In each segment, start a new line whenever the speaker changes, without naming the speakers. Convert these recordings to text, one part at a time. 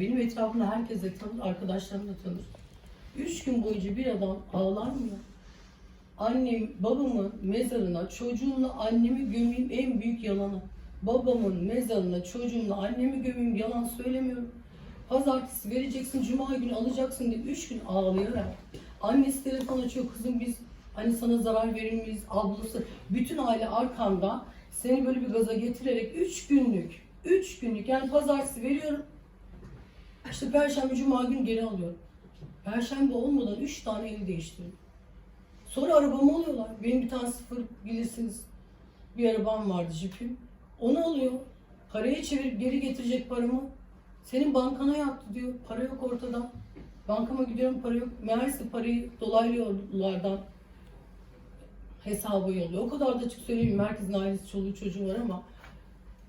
Benim etrafımda herkes de tanır, arkadaşlarım da tanır. Üç gün boyunca bir adam ağlar mı? Annem, babamın mezarına çocuğumla annemi gömeyim en büyük yalanı. Babamın mezarına çocuğumla annemi gömeyim yalan söylemiyorum. Pazartesi vereceksin, cuma günü alacaksın diye üç gün ağlayarak. Annesi telefon açıyor, kızım biz hani sana zarar verir miyiz, ablası. Bütün aile arkanda seni böyle bir gaza getirerek üç günlük, üç günlük yani pazartesi veriyorum. İşte perşembe, cuma günü geri alıyorum. Perşembe olmadan üç tane evi değiştiriyorum. Sonra arabamı alıyorlar. Benim bir tane sıfır bilirsiniz bir arabam vardı jipim. Onu alıyor. Parayı çevirip geri getirecek paramı. Senin bankana yattı diyor. Para yok ortada. Bankama gidiyorum para yok. Meğerse parayı dolaylı yollardan hesaba yolluyor. O kadar da açık söyleyeyim. Herkesin ailesi, çoluğu, çocuğu var ama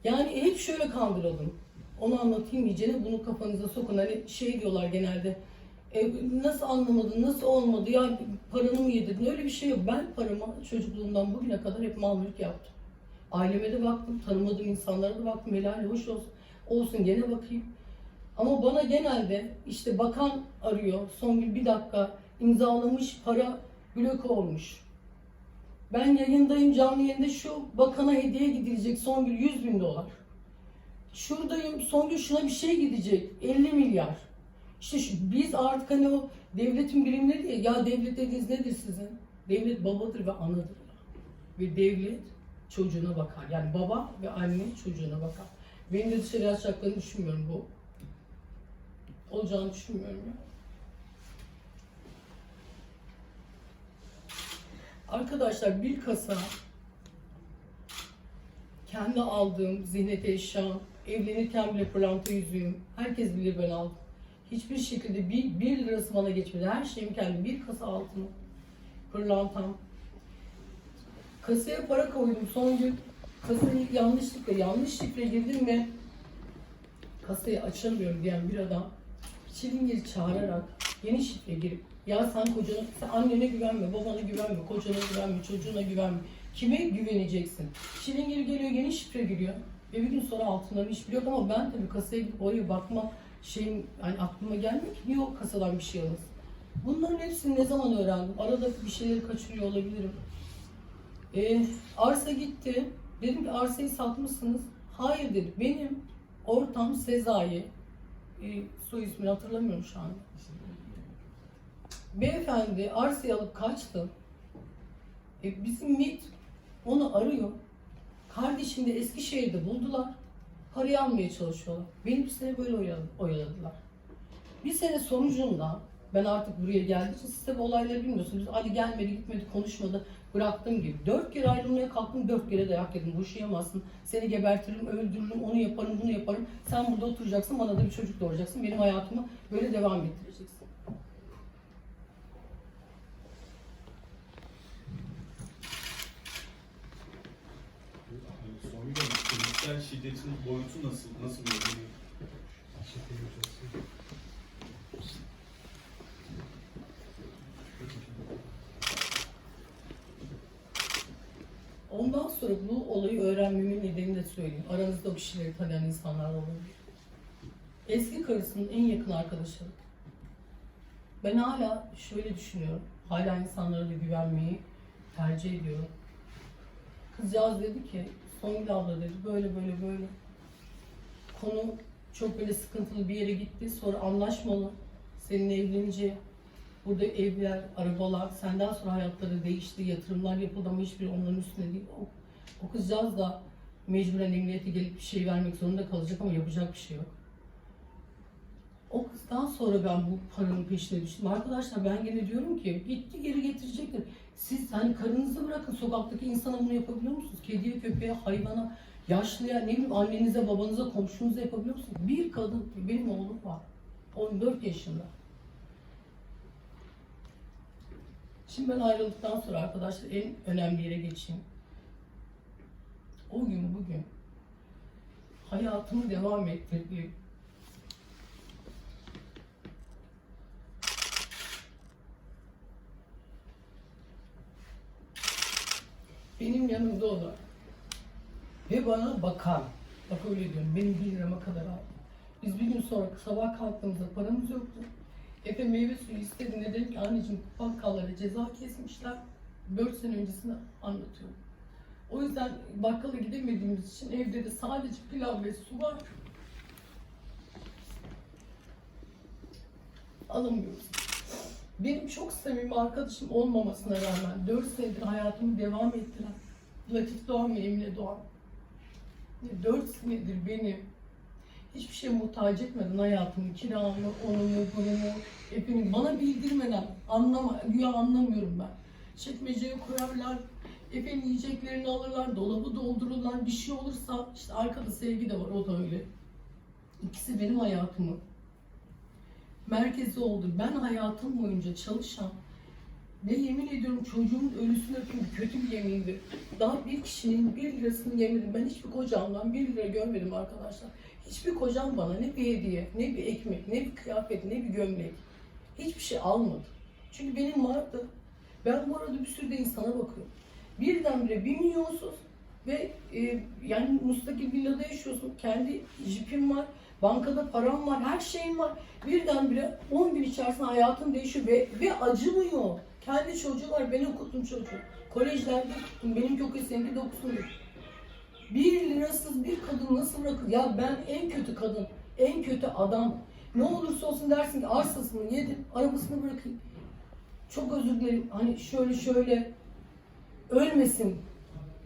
yani hep şöyle kandırıldım. Onu anlatayım iyicene bunu kafanıza sokun. Hani şey diyorlar genelde. E, nasıl anlamadın, nasıl olmadı, ya paranı mı yedirdin? Öyle bir şey yok. Ben paramı çocukluğumdan bugüne kadar hep mal mülk yaptım. Aileme de baktım, tanımadığım insanlara da baktım. Helal hoş olsun. Olsun gene bakayım. Ama bana genelde işte bakan arıyor. Son bir, bir dakika imzalamış para bloke olmuş. Ben yayındayım canlı yayında şu bakana hediye gidilecek son bir 100 bin dolar. Şuradayım son gün şuna bir şey gidecek 50 milyar. İşte şu, biz artık hani o devletin birimleri diye ya devlet dediğiniz nedir sizin? Devlet babadır ve anadır. Ve devlet çocuğuna bakar. Yani baba ve anne çocuğuna bakar. Benim de dışarı açacaklarını düşünmüyorum bu. Olacağını düşünmüyorum ya. Arkadaşlar bir kasa kendi aldığım ziynet eşyam, evlenirken bile pırlanta yüzüğüm, herkes bilir ben aldım. Hiçbir şekilde bir, bir lirası bana geçmedi. Her şeyim kendi. Bir kasa altın, pırlantam. Kasaya para koydum. Son gün kasayı yanlışlıkla yanlış şifre girdim ve kasayı açamıyorum diyen bir adam çilingiri çağırarak yeni şifre girip ya sen kocana, sen annene güvenme, babana güvenme, kocana güvenme, çocuğuna güvenme. Kime güveneceksin? Çilingir geliyor, yeni şifre giriyor. Ve bir gün sonra altından iş biliyor ama ben tabii kasaya gidip oraya bakma şeyim hani aklıma gelmiyor ki niye o kasadan bir şey alırsın. Bunların hepsini ne zaman öğrendim? Arada bir şeyleri kaçırıyor olabilirim. Ee, arsa gitti. Dedim ki arsayı satmışsınız. Hayır dedi. Benim ortam Sezai. E, soy ismini hatırlamıyorum şu anda. Beyefendi arsayı alıp kaçtı. E, bizim MİT onu arıyor. Kardeşini de Eskişehir'de buldular. Parayı almaya çalışıyorlar. Beni bir sene böyle oyaladı- oyaladılar. Bir sene sonucunda ben artık buraya geldiğim için siz tabii olayları bilmiyorsunuz. Ali gelmedi, gitmedi, konuşmadı. Bıraktığım gibi. Dört kere ayrılmaya kalktım, dört kere dayak yedim. Boşayamazsın. Seni gebertirim, öldürürüm, onu yaparım, bunu yaparım. Sen burada oturacaksın, bana da bir çocuk doğuracaksın. Benim hayatımı böyle devam ettireceksin.
Songül Hanım, fiziksel şiddetin boyutu nasıl? Nasıl oluyor?
Ondan sonra bu olayı öğrenmemin nedenini de söyleyeyim. Aranızda bir şeyleri tanıyan insanlar olabilir. Eski karısının en yakın arkadaşı. Ben hala şöyle düşünüyorum. Hala insanlara da güvenmeyi tercih ediyorum. Kızcağız dedi ki, Songül abla dedi böyle böyle böyle. Konu çok böyle sıkıntılı bir yere gitti. Sonra anlaşmalı. Seninle evlenince burada evler, arabalar, senden sonra hayatları değişti, yatırımlar yapıldı ama hiçbiri onların üstüne değil. O, o kızcağız da mecburen emniyete gelip bir şey vermek zorunda kalacak ama yapacak bir şey yok. O kızdan sonra ben bu paranın peşine düştüm. Arkadaşlar ben gene diyorum ki gitti geri getirecektir. Siz hani karınızı bırakın sokaktaki insana bunu yapabiliyor musunuz? Kediye, köpeğe, hayvana, yaşlıya, ne bileyim annenize, babanıza, komşunuza yapabiliyor musunuz? Bir kadın, benim oğlum var. 14 yaşında. Şimdi ben ayrıldıktan sonra arkadaşlar en önemli yere geçeyim. O gün bugün hayatımı devam ettirdiğim benim yanımda olan ve bana bakan, bak öyle diyorum, benim bir lirama kadar aldı. Biz bir gün sonra sabah kalktığımızda paramız yoktu. Efe meyve suyu istedi. Ne dedim ki anneciğim bakkallara ceza kesmişler. 4 sene öncesini anlatıyorum. O yüzden bakkala gidemediğimiz için evde de sadece pilav ve su var. Alamıyoruz. Benim çok samimi arkadaşım olmamasına rağmen 4 senedir hayatımı devam ettiren Latif Doğan ve Emine Doğan. 4 senedir beni hiçbir şeye muhtaç etmeden hayatımı, kiramı, onumu, bunumu, hepini bana bildirmeden anlama, güya anlamıyorum ben. Çekmeceye koyarlar, efendim yiyeceklerini alırlar, dolabı doldururlar, bir şey olursa işte arkada sevgi de var, o da öyle. İkisi benim hayatımı merkezi oldu. Ben hayatım boyunca çalışan ve yemin ediyorum çocuğumun ölüsünü öpeyim kötü bir yemindir. Daha bir kişinin bir lirasını yemedim. Ben hiçbir kocamdan bir lira görmedim arkadaşlar. Hiçbir kocam bana ne bir hediye, ne bir ekmek, ne bir kıyafet, ne bir gömlek. Hiçbir şey almadı. Çünkü benim vardı. Ben bu arada bir sürü de insana bakıyorum. Birdenbire bir milyonsuz ve e, yani müstakil villada yaşıyorsun. Kendi jipin var, bankada param var, her şeyin var. Birdenbire 10 gün içerisinde hayatın değişiyor ve, ve acımıyor. Kendi çocuğu var, ben okuttum çocuğu. Kolejlerde okuttum, benimki okuyor, seninki de. Bir lirasız bir kadın nasıl bırakır? Ya ben en kötü kadın, en kötü adam. Ne olursa olsun dersin ki arsasını yedim, arabasını bırakayım. Çok özür dilerim. Hani şöyle şöyle ölmesin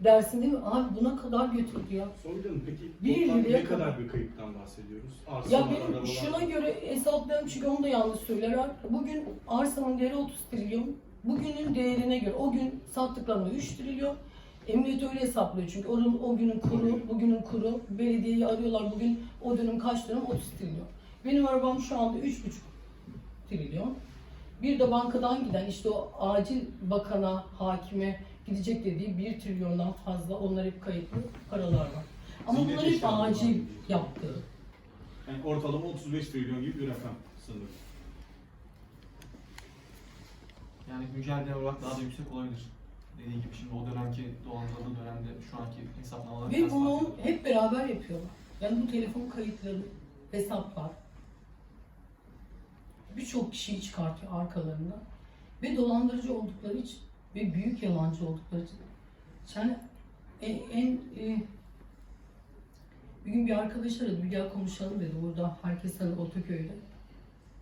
dersin değil mi? Abi buna kadar götürdü ya.
Hanım peki
Bir
toplam ne kadar
kadar.
bir kayıptan bahsediyoruz?
Ya
Arsalar,
benim şuna göre hesaplıyorum çünkü onu da yanlış söyler. Bugün arsanın değeri 30 trilyon. Bugünün değerine göre o gün sattıklarında 3 trilyon. Emniyet öyle hesaplıyor çünkü onun o günün kuru, bugünün kuru. Belediyeyi arıyorlar bugün o dönem kaç dönem 30 trilyon. Benim arabam şu anda 3,5 trilyon. Bir de bankadan giden işte o acil bakana, hakime gidecek dediği 1 trilyondan fazla onlar hep kayıtlı paralar var. Ama
Ziynet
bunlar hep
var
acil
diyorsun.
yaptığı.
Yani ortalama 35 trilyon gibi bir rakam sanırım.
Yani güncel değer olarak daha da yüksek olabilir. Dediğim gibi şimdi o dönemki dolandırıldığı dönemde şu anki hesaplamalar
Ve bunu hep beraber yapıyorlar. Yani bu telefon kayıtları, hesaplar birçok kişiyi çıkartıyor arkalarında. Ve dolandırıcı oldukları için ve büyük yalancı oldukları için. Yani en, en e, bir gün bir arkadaş aradı, bir gel konuşalım dedi burada herkes tanır Otaköy'de.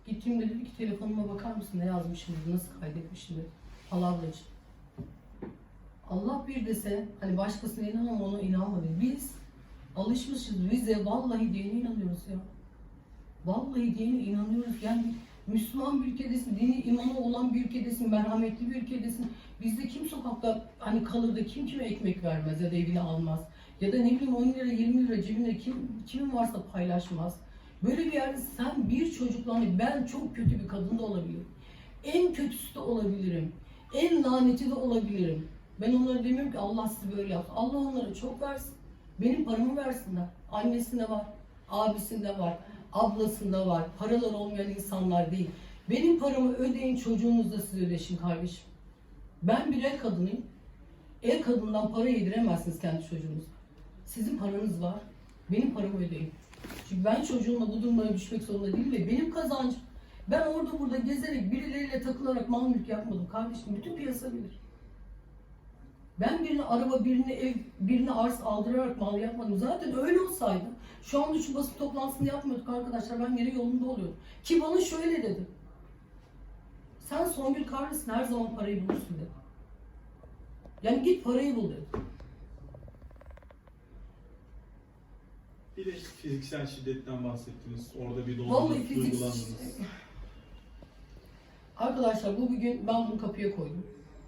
Gittiğimde dedi ki telefonuma bakar mısın ne yazmışım dedi, nasıl kaydetmişim dedi. Palavracı. Allah bir dese hani başkasına inan ama ona inanma dedi. Biz alışmışız bize vallahi diyene inanıyoruz ya. Vallahi diyene inanıyoruz. Yani Müslüman bir ülkedesin, dini imanı olan bir ülkedesin, merhametli bir ülkedesin. Bizde kim sokakta hani kalır da kim kime ekmek vermez ya da evine almaz. Ya da ne bileyim 10 lira 20 lira cebinde kim, kimin varsa paylaşmaz. Böyle bir yerde sen bir çocukla hani ben çok kötü bir kadın da olabilirim. En kötüsü de olabilirim. En laneti de olabilirim. Ben onlara demiyorum ki Allah sizi böyle yapsın. Allah onlara çok versin. Benim paramı versinler. Annesinde var, abisinde var, ablasında var. Paralar olmayan insanlar değil. Benim paramı ödeyin, çocuğunuzda siz ödeşin kardeşim. Ben bir el kadınıyım. El kadından para yediremezsiniz kendi çocuğunuza. Sizin paranız var. Benim paramı ödeyin. Çünkü ben çocuğumla bu durumlara düşmek zorunda değilim ve benim kazancım. Ben orada burada gezerek birileriyle takılarak mal mülk yapmadım kardeşim. Bütün piyasa bilir. Ben birine araba, birine ev, birine arz aldırarak mal yapmadım. Zaten öyle olsaydı şu anda şu basın toplantısını yapmıyorduk arkadaşlar. Ben yeri yolunda oluyordum. Ki bana şöyle dedi. Sen Songül Karlısın her zaman parayı bulursun dedi. Yani git parayı bul dedi.
Bir de fiziksel şiddetten bahsettiniz. Orada bir dolandırıcı
fizik...
duygulandınız.
Arkadaşlar bu bir gün ben bunu kapıya koydum.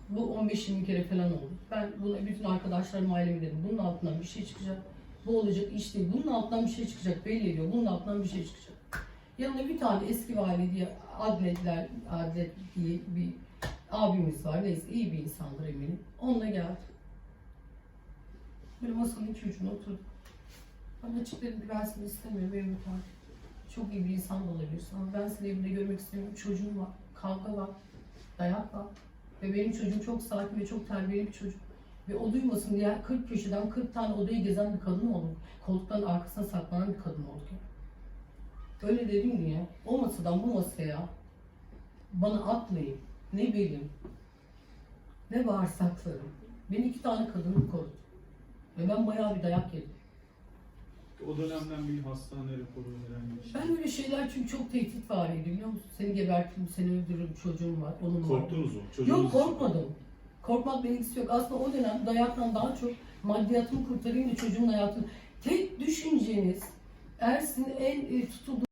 Bu 15-20 kere falan oldu. Ben bunu bütün arkadaşlarım aileme dedim. Bunun altından bir şey çıkacak. Bu olacak iş değil. Bunun altından bir şey çıkacak belli ediyor. Bunun altından bir şey çıkacak. Yanında bir tane eski vali diye adletler, adlet diye bir abimiz var. Neyse iyi bir insandır eminim. Onunla geldi. Böyle masanın iki ucuna oturduk. Bana açık dedi ben istemiyorum evime kalk. Çok iyi bir insan da olabilirsin ben seni evimde görmek istemiyorum. Çocuğum var, kavga var, dayak var. Ve benim çocuğum çok sakin ve çok terbiyeli bir çocuk. Ve o duymasın diye 40 köşeden 40 tane odayı gezen bir kadın oldum. Koltukların arkasına saklanan bir kadın olduk. Öyle dedim diye o masadan bu masaya bana atmayın. Ne belim, ne bağırsaklarım. Beni iki tane kadını korudu. Ve ben bayağı bir dayak yedim.
O dönemden bir hastane raporu herhangi bir şey.
Ben öyle şeyler çünkü çok tehdit varıydı biliyor musun? Seni gebertirim, seni öldürürüm, çocuğum var, onun var.
Korktunuz mu? Çocuğunuz
Yok korkmadım. Korkmakla ilgisi yok. Aslında o dönem dayaktan daha çok maddiyatımı kurtarayım da çocuğumun hayatını. Tek düşünceniz Ersin en e, tutulduğu